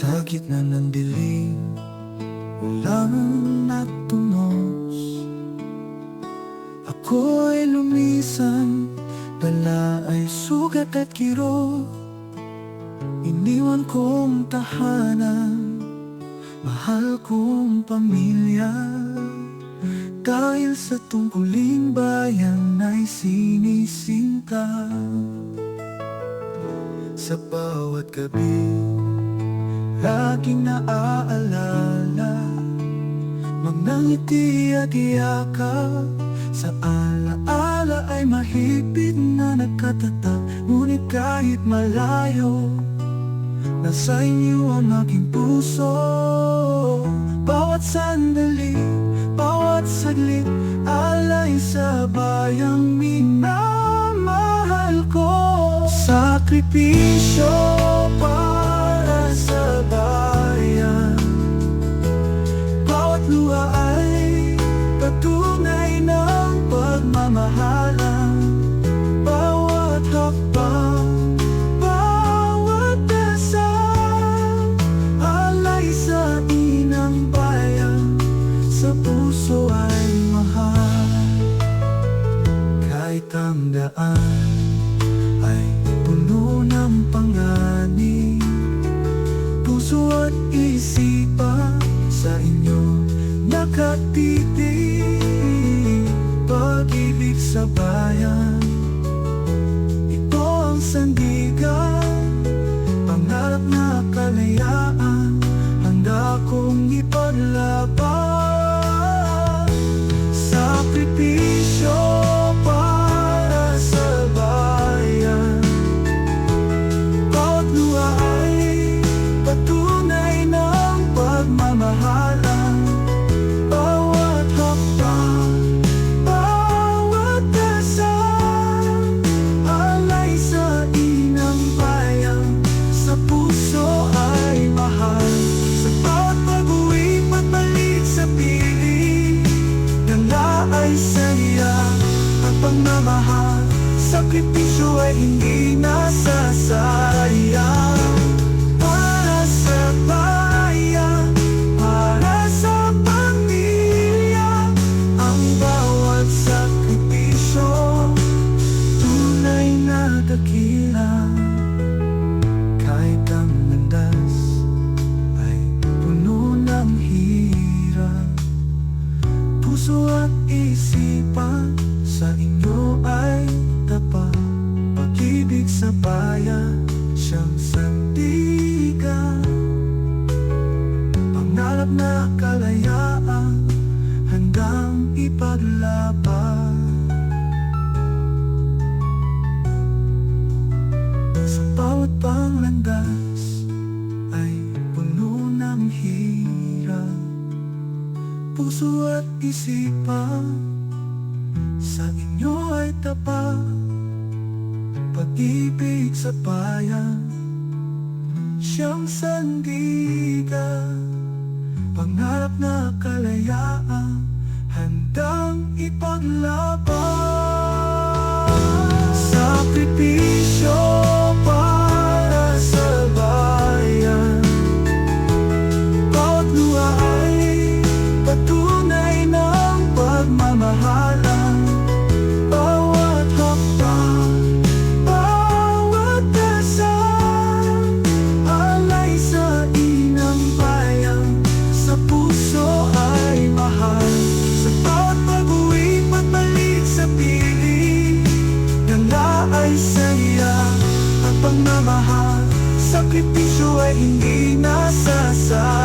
Sa gitna ng dilim Walang natunos. Ako'y lumisan Dala ay sugat at kiro. Iniwan kong tahanan Mahal kong pamilya. Dahil sa tungkuling bayan ay sinisinta Sa bawat gabi Laging naaalala Mga ngiti at yakap. Sa alaala ay mahigpit na nakatatak Ngunit kahit malayo Nasa inyo ang aking puso. Bawat sandali, bawat saglit Alay sa bayang minamahal ko. Sakripisyo para pagmamahalan. Bawat hakbang bawat dasal Alay sa inang bayan Sa puso ay mahal. Kahit ang daan Ay puno ng panganib Puso at isipan Sa inyo nakatitig sa bayan. Ito ang sandigan pagmamahal Sakripisyo ay hindi nasasayang Puso at isipan Sa inyo ay tapat. Pag-ibig sa bayan Siyang sandigan. Pangarap na kalayaan Handang ipaglaban Puso at isipan. Sa inyo ay tapat Pag-ibig sa bayan. Siyang sandigan Pangarap na kalayaan. Handang ipaglaban pagmamahalan Bawat hakbang, bawat dasal Alay sa Sa puso ay mahal. Sa bawat pag-uwi, pagbalik sa piling Dala ay saya at pagmamahal. Sakripisyo ay hindi nasasayang